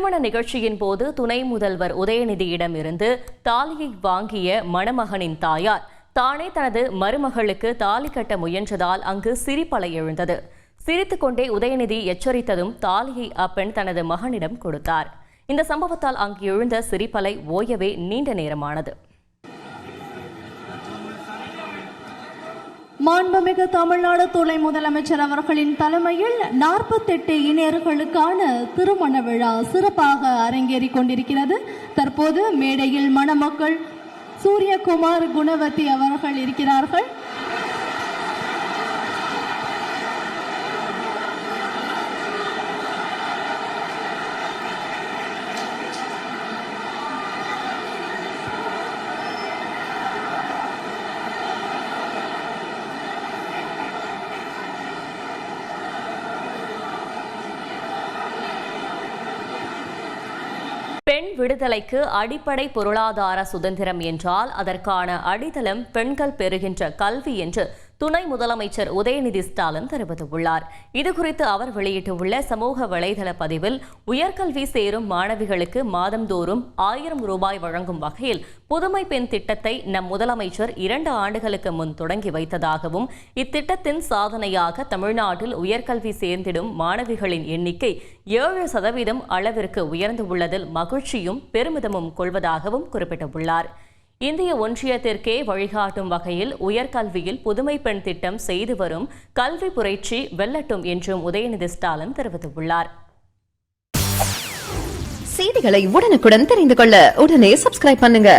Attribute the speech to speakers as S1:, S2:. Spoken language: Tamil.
S1: திருமண நிகழ்ச்சியின் போது துணை முதல்வர் உதயநிதியிடமிருந்து தாலியை வாங்கிய மணமகனின் தாயார் தானே தனது மருமகளுக்கு தாலி கட்ட முயன்றதால் அங்கு சிரிப்பலை எழுந்தது. சிரித்துக்கொண்டே உதயநிதி எச்சரித்ததும் தாலியை அப்பெண் தனது மகனிடம் கொடுத்தார். இந்த சம்பவத்தால் அங்கு எழுந்த சிரிப்பலை ஓயவே நீண்ட நேரமானது.
S2: மாண்புமிகு தமிழ்நாடு துணை முதலமைச்சர் அவர்களின் தலைமையில் நாற்பத்தெட்டு இணையர்களுக்கான திருமண விழா சிறப்பாக அரங்கேறிக் கொண்டிருக்கிறது. தற்போது மேடையில் மணமக்கள் சூரியகுமார் குணவதி அவர்கள் இருக்கிறார்கள்.
S1: பெண் விடுதலைக்கு அடிப்படை பொருளாதார சுதந்திரம் என்றால் அதற்கான அடித்தளம் பெண்கள் பெறுகின்ற கல்வி என்று துணை முதலமைச்சர் உதயநிதி ஸ்டாலின் தெரிவித்துள்ளார். இதுகுறித்து அவர் வெளியிட்டுள்ள சமூக வலைதள பதிவில் உயர்கல்வி சேரும் மாணவிகளுக்கு மாதந்தோறும் ஆயிரம் ரூபாய் வழங்கும் வகையில் புதுமை பெண் திட்டத்தை நம் முதலமைச்சர் இரண்டு ஆண்டுகளுக்கு முன் தொடங்கி வைத்ததாகவும் இத்திட்டத்தின் சாதனையாக தமிழ்நாட்டில் உயர்கல்வி சேர்ந்திடும் மாணவிகளின் எண்ணிக்கை ஏழு சதவீதம் அளவிற்கு உயர்ந்துள்ளதில் மகிழ்ச்சியும் பெருமிதமும் கொள்வதாகவும் குறிப்பிட்டுள்ளார். இந்திய ஒன்றியத்திற்கே வழிகாட்டும் வகையில் உயர்கல்வியில் புதுமை பெண் திட்டம் செய்து வரும் கல்வி புரட்சி வெல்லட்டும் என்றும் உதயநிதி ஸ்டாலின் தெரிவித்துள்ளார்.
S3: செய்திகளை உடனுக்குடன் தெரிந்து கொள்ள உடனே சப்ஸ்கிரைப் பண்ணுங்க.